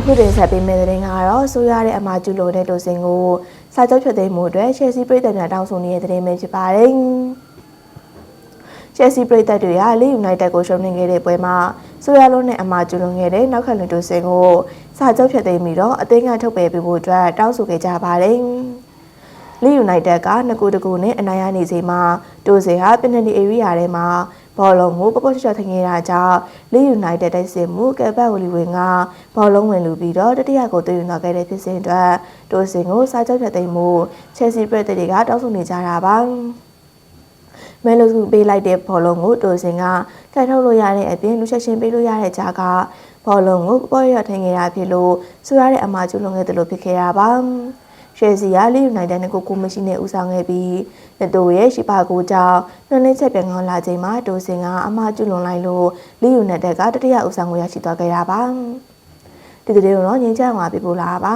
အခုတင်ဆက်ပေးမယ့်သတင်းကတော့ဆိုရတဲ့အမာကျူလိုတဲ့ဒိုစင်ကိုစာချုပ်ဖြတ်သိမ်းမှုအတွက်ချယ်ဆီပြည်သက်များတောင်းဆိုနေတဲ့သတင်းပဲဖြစ်ပါတယ်ချယ်ဆီပြည်သက်တွေကလီယူနိုက်တက်ကိုရှုံးနိခဲ့တဲ့ပွဲမှာဆိုရလုံးနဲ့အမာကျူလွန်ခဲ့တဲ့နောက်ခံလူဒိုစင်ကိုစာချုပ်ဖြတ်သိမ်းပြီးတော့အသင်းကထုတ်ပယ်ပေးဖို့အတွက်တောင်းဆိုခဲ့ကြပါတယ်လီယူနိုက်တက်ကငကူတကူနဲ့အနိုင်ရနေချိန်မှာဒိုစင်ဟာပင်နတီအေရီးယာထဲမှာ ဘောလုံးကိုပပချော့ထင်ခဲ့တာကြောင့်လီယူနိုက်တက်တိုက်စစ်မှုကယ်ပတ်ဝလီဝင်ကဘောလုံးဝင်လူပြီးတော့တတိယကိုသွင်းသွားခဲ့တဲ့ဖြစ်စဉ်အတွက်ဒိုစင်ကိုစားချုပ်ဖြတ်သိမ်းမှုချယ်ဆီပရက်တွေကတောင်းဆိုနေကြတာပါမဲလို့စုပေးလိုက်တဲ့ဘောလုံးကိုဒိုစင်ကကန်ထုတ်လို့ရတဲ့အပြင်လူချက်ချင်းပေးလို့ရတဲ့ကြားကဘောလုံးကိုပေါ်ရထင်ခဲ့တာဖြစ်လို့ဆိုရတဲ့အမှားကျူးလွန်ခဲ့တယ်လို့ဖြစ်ခဲ့တာပါ ရှယ်စီကလီယူနိုက်တက်နဲ့ကိုကိုမရှိနဲ့ဦးဆောင်ခဲ့ပြီးနတိုရဲ့ရှိပါကိုကြောင့်နှွနှင်းချက်ပြန်ကောင်းလာချိန်မှာဒိုစင်ကအမှားကျူးလွန်လိုက်လို့လီယူနိုက်တက်ကတတိယဦးဆောင်ကိုရရှိသွားခဲ့တာပါဒီတဲ့တော့ငင်းချောင်းမှာပြပို့လာပါ